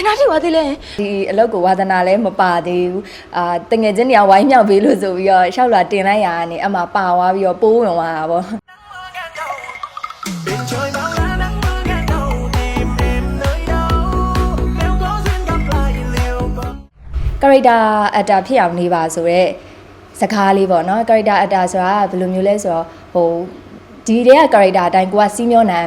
ယ်နာထိပါသေးလဲဒီအလုပ်ကိုဝါသနာလည်းမပါသေးဘူးအာတငယ်ချင်းတွေကဝိုင်းမြောက်ပေးလို့ဆိုပြီးတော့ရှောက်လာတင်လိုက်ရတာနေအမှပါသွားပြီးတော့ပိုးဝင်သွားတာပေါ့ Bên trời bao la nắng mưa ngày đầu tìm em nơi đâu Nếu có duyên gặp lại liều bờ character actor ဖြစ်အောင်နေပါဆိုတော့စကားလေးပေါ့နော် character actor ဆိုတာဘယ်လိုမျိုးလဲဆိုတော့ဟိုဒီတဲ့က character အတိုင်းကိုကစီးမျောနံ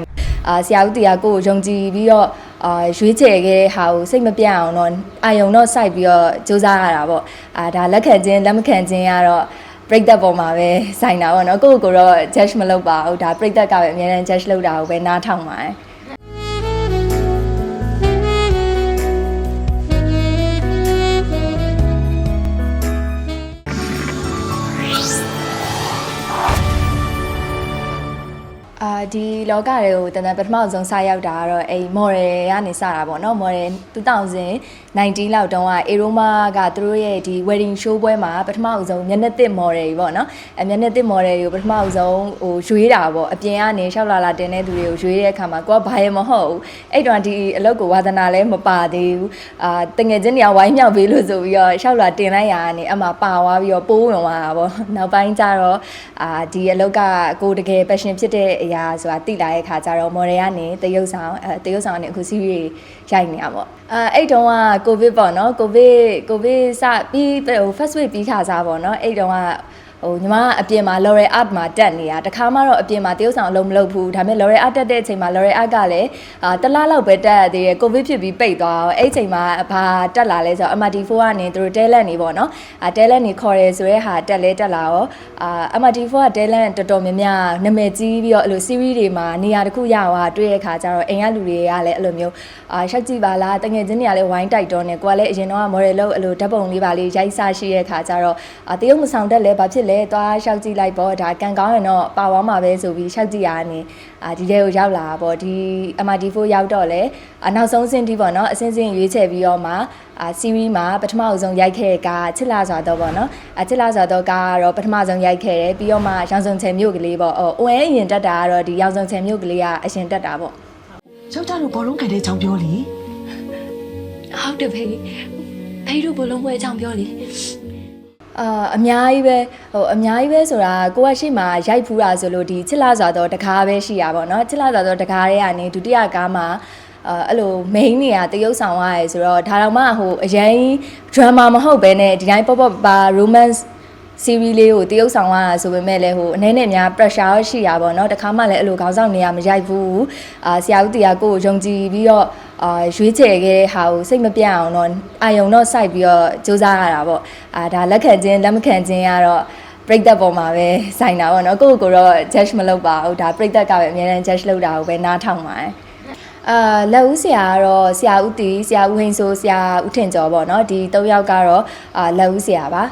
အာဆရာဦးတရားကိုကိုယုံကြည်ပြီးတော့ အာရွေးချယ်ခဲ့တဲ့ဟာကိုစိတ်မပြတ်အောင်တော့အာယုံတော့စိုက်ပြီးတော့စူးစမ်းရတာပေါ့အာဒါလက်ခံခြင်းလက်မခံခြင်းကတော့ပြိသက်ပေါ်မှာပဲဆိုင်တာပေါ့နော်ကိုယ့်ကိုယ်တော့ judge မလုပ်ပါဘူးဒါပြိသက်ကပဲအများနဲ့ judge လုပ်တာကိုပဲနားထောင်ပါတယ် ဒီလောကတွေကိုတန်တန်ပထမဆုံးစရောက်တာကတော့အဲ့ model ကနေစတာပေါ့နော် model 2019လောက်တုန်းက Aroma ကသူတို့ရဲ့ဒီ wedding show ပွဲမှာပထမဆုံးမျက်နှာသစ် model တွေပေါ့နော်အဲမျက်နှာသစ် model တွေကိုပထမဆုံးဟိုရွေးတာပေါ့အပြင်ကနေရှောက်လာလာတင်တဲ့သူတွေကိုရွေးတဲ့အခါမှာကိုကဘာရမဟုတ်ဘူးအဲ့တော့ဒီအလုပ်ကိုဝါသနာလည်းမပါသေးဘူးအာတငယ်ချင်းတွေကဝိုင်းမြောက်ပေးလို့ဆိုပြီးတော့ရှောက်လာတင်လိုက်ရတာနေအမှပါသွားပြီးတော့ပိုးဝင်သွားတာပေါ့နောက်ပိုင်းကျတော့အာဒီအလုပ်ကကိုတကယ် passion ဖြစ်တဲ့အရာဆိုတာသိလာတဲ့အခါကျတော့ model ကနေတရုပ်ဆောင်အဲတရုပ်ဆောင်ကနေအခု series ရိုက်နေတာပေါ့အဲအဲ့တုန်းက covid ပေါ့နော် covid covid စပြီးဟို first week ပြီးခါစားပေါ့နော်အဲ့တုန်းက ဟိုညီမကအပြင်မှာ L'Oreal Art မှာတက်နေတာတခါမှတော့အပြင်မှာတရုပ်ဆောင်အလုံးမလုပ်ဘူးဒါပေမဲ့ L'Oreal Art တက်တဲ့အချိန်မှာ L'Oreal Art ကလည်းအာတစ်လလောက်ပဲတက်ရသေးတယ်ကိုဗစ်ဖြစ်ပြီးပိတ်သွားတော့အဲ့အချိန်မှာဘာတက်လာလဲဆိုတော့ MRT4 ကနေသူတို့ talent နေပေါ့နော်အာ talent နေခေါ်ရဲဆိုရဲဟာတက်လဲတက်လာတော့အာ MRT4 က talent တော်တော်များများနာမည်ကြီးပြီးတော့အဲ့လို series တွေမှာနေရာတစ်ခုရသွားတွေ့ရခါကျတော့အိမ်ကလူတွေကလည်းအဲ့လိုမျိုးအာရှက်ကြည့်ပါလားတငယ်ချင်းတွေကလည်းဝိုင်းတိုက်တော့နေကိုကလည်းအရင်တော့ model လို့အဲ့လိုဓာတ်ပုံလေးပါလေးရိုက်စားရှိတဲ့ခါကျတော့အာတရုပ်မဆောင်တက်လဲဘာဖြစ်လဲသွားရှောက်ကြည့်လိုက်ပေါ့ဒါကန်ကောင်းရင်တော့ပါသွားမှာပဲဆိုပြီးရှောက်ကြည့်ရတာနေအာဒီတဲ့ကိုရောက်လာတာပေါ့ဒီ MRT4 ရောက်တော့လေအနောက်ဆုံးစင်းတီးပေါ့နော်အစင်းစင်းရွေးချယ်ပြီးတော့မှအာ series မှာပထမအဆုံးရိုက်ခဲ့တဲ့ကားချစ်လာစွာတော့ပေါ့နော်အချစ်လာစွာတော့ကားကတော့ပထမဆုံးရိုက်ခဲ့တယ်ပြီးတော့မှရောင်စုံချယ်မြို့ကလေးပေါ့အော် ON အရင်တက်တာကတော့ဒီရောင်စုံချယ်မြို့ကလေးကအရင်တက်တာပေါ့ယောက်ျားတို့ဘောလုံးခံတဲ့အကြောင်းပြောလေဟုတ်တယ်ဖေဖေတို့ဘလုံးပွဲအကြောင်းပြောလေ အာအများကြီးပဲဟိုအများကြီးပဲဆိုတာကိုကရှိမှရိုက်ဖူးတာဆိုလို့ဒီချစ်လာစွာတော့တကားပဲရှိရပါတော့เนาะချစ်လာစွာတော့တကားတွေကနေဒုတိယကားမှာအာအဲ့လို main နေရတရုပ်ဆောင်ရတယ်ဆိုတော့ဒါတော့မှဟိုအရင် drama မဟုတ်ဘဲနဲ့ဒီတိုင်းပေါ့ပေါ့ပါ romance series လေးကိုတရုပ်ဆောင်ရတာဆိုပေမဲ့လည်းဟိုအနေနဲ့များ pressure ရှိရပါတော့တခါမှလည်းအဲ့လိုခေါင်းဆောင်နေရမရိုက်ဘူးအာဆရာဦးတရားကိုကိုယုံကြည်ပြီးတော့ အာရွေးချယ်ခဲ့တဲ့ဟာကိုစိတ်မပြတ်အောင်တော့အာယုံတော့စိုက်ပြီးတော့စူးစမ်းရတာပေါ့အာဒါလက်ခံခြင်းလက်မခံခြင်းကတော့ပြိသက်ပေါ်မှာပဲဆိုင်တာပေါ့နော်ကိုယ့်ကိုယ်တော့ judge မလုပ်ပါဘူးဒါပြိသက်ကပဲအများနဲ့ judge လုပ်တာကိုပဲနားထောင်ပါတယ်အာလက်ဦးဆရာကတော့ဆရာဦးတီဆရာဦးဟိန်ဆိုဆရာဦးထင်ကျော်ပေါ့နော်ဒီ၃ယောက်ကတော့အာလက်ဦးဆရာပါ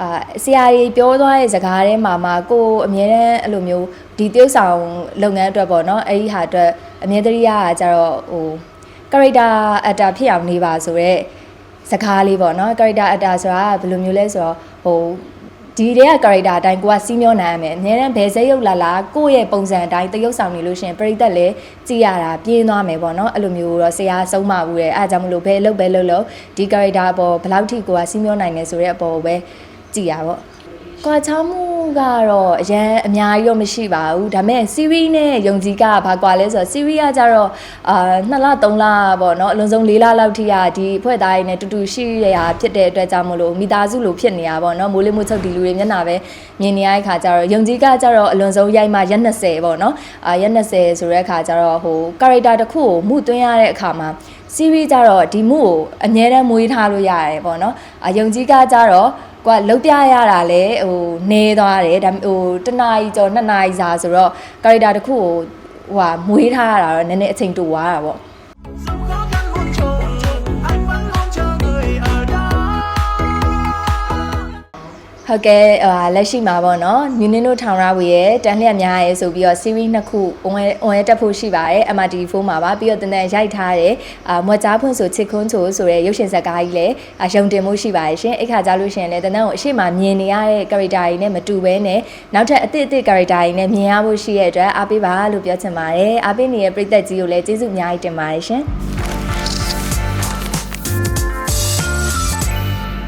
အာဆရာကြီးပြောသွားတဲ့စကားထဲမှာမှကိုယ်အမြဲတမ်းအဲ့လိုမျိုးဒီတရုပ်ဆောင်လုပ်ငန်းအတွက်ပေါ့နော်အဲ့ဒီဟာအတွက်အမြဲတရရကကြတော့ဟို character actor ဖြစ်အောင်နေပါဆိုတော့စကားလေးပေါ့နော် character actor ဆိုတာဘယ်လိုမျိုးလဲဆိုတော့ဟိုဒီတဲ့က character အတိုင်းကိုကစီးမျောနိုင်ရမယ်အများတန်းဘယ်စိတ်ရုပ်လာလာကိုယ့်ရဲ့ပုံစံအတိုင်းတရုပ်ဆောင်နေလို့ရှရင်ပရိသတ်လည်းကြည်ရတာပြင်းသွားမယ်ပေါ့နော်အဲ့လိုမျိုးတော့ဆရာဆုံးမဘူးရဲ့အဲအကြောင့်မလို့ဘယ်လုပ်ပဲလုပ်လို့ဒီ character အပေါ်ဘယ်လောက်ထိကိုကစီးမျောနိုင်နေဆိုတဲ့အပေါ်ကိုပဲကြည်ရပါပေါ့ ကွာချောင်းမှုကတော့အရန်အများကြီးတော့မရှိပါဘူးဒါပေမဲ့ series နဲ့ယုံကြည်ကဘာကွာလဲဆိုတော့ series ကကြတော့အာ2လ3လပေါ့နော်အလုံးစုံ4လလောက်ထိကဒီအဖွဲ့သားတွေနဲ့တူတူရှိရတာဖြစ်တဲ့အတွက်ကြောင့်မလို့မိသားစုလိုဖြစ်နေတာပေါ့နော်မိုးလေးမိုးချုပ်ဒီလူတွေမျက်နှာပဲမြင်နေရတဲ့ခါကျတော့ယုံကြည်ကကြတော့အလွန်ဆုံးရိုက်မှရက်20ပေါ့နော်အာရက်20ဆိုတဲ့ခါကျတော့ဟို character တစ်ခုကိုမှုသွင်းရတဲ့အခါမှာ series ကြတော့ဒီမှုကိုအမြဲတမ်းမွေးထားလို့ရတယ်ပေါ့နော်အာယုံကြည်ကကြတော့ ကွာလုတ်ပြရတာလေဟိုနေသွားတယ်ဒါဟိုတနာရီကျော်နှစ်နာရီစာဆိုတော့ character တစ်ခုကိုဟိုဟာမွေးထားရတာတော့နည်းနည်းအချိန်တိုသွားတာပေါ့ ဟုတ်ကဲ့ဟာလက်ရှိမှာပေါ့နော်ညူနင်းတို့ထောင်ရဝေရဲ့တန်းလျက်များရဲဆိုပြီးတော့ series နှစ်ခု on air on air တက်ဖို့ရှိပါတယ် MRT4 မှာပါပြီးတော့တန်တန်ရိုက်ထားတဲ့အာမွက်ကြားဖွင့်ဆိုချစ်ခွန်းချိုဆိုတဲ့ရုပ်ရှင်ဇာတ်ကားကြီးလည်းအာရုံတင်မှုရှိပါတယ်ရှင်အဲ့ခါကြလို့ရှိရင်လည်းတန်တန်ကိုအရှိမမြင်နေရတဲ့ character တွေနဲ့မတူဘဲနဲ့နောက်ထပ်အသစ်အသစ် character တွေနဲ့မြင်ရဖို့ရှိရတဲ့အတွက်အားပေးပါလို့ပြောချင်ပါတယ်အားပေးနေတဲ့ပရိသတ်ကြီးကိုလည်းကျေးဇူးအများကြီးတင်ပါတယ်ရှင်